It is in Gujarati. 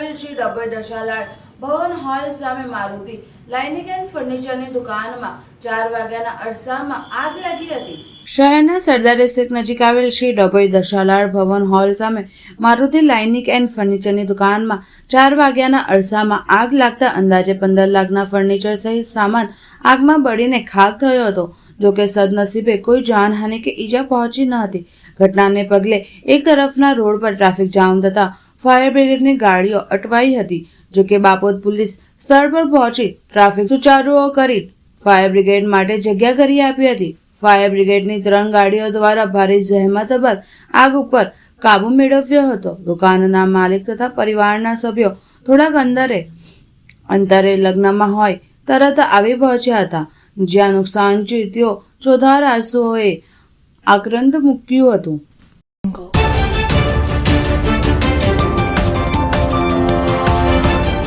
ડભોઈ દશાલાડ ભવન હોલ સામે મારુતિ લાઇનિંગ એન્ડ ફર્નિચરની દુકાનમાં ચાર વાગ્યાના અરસામાં આગ લાગી હતી. શહેરના સરદાર ડિસ્ટ્રિક્ટ નજીક આવેલ શ્રી ડભોઈ દશાલાડ ભવન હોલ સામે મારુતિ લાઇનિંગ એન્ડ ફર્નિચરની દુકાનમાં ચાર વાગ્યાના અરસામાં આગ લાગતા અંદાજે પંદર લાખના ફર્નિચર સહિત સામાન આગમાં બળીને ખાક થયો હતો. જોકે સદનસીબે કોઈ જાનહાનિ કે ઈજા પહોંચી ન હતી. ઘટનાને પગલે એક તરફના રોડ પર ટ્રાફિક જામ થતા ફાયર બ્રિગેડની ગાડીઓ અટવાઈ હતી જોકે બાપોદ પોલીસ સ્થળ પર પહોંચી ટ્રાફિક સુચારુ કરી ફાયર બ્રિગેડ માટે જગ્યા કરી આપી હતી. ફાયર બ્રિગેડની ત્રણ ગાડીઓ દ્વારા ભારે જહેમત બાદ આગ ઉપર કાબુ મેળવ્યો હતો. દુકાનના માલિક તથા પરિવારના સભ્યો થોડાક અંદરે અંતરે લગ્નમાં હોય તરત આવી પહોંચ્યા હતા. જ્યાં નુકસાન તેઓ ચોધાર આંસુઓએ આક્રંદ મૂક્યું હતું.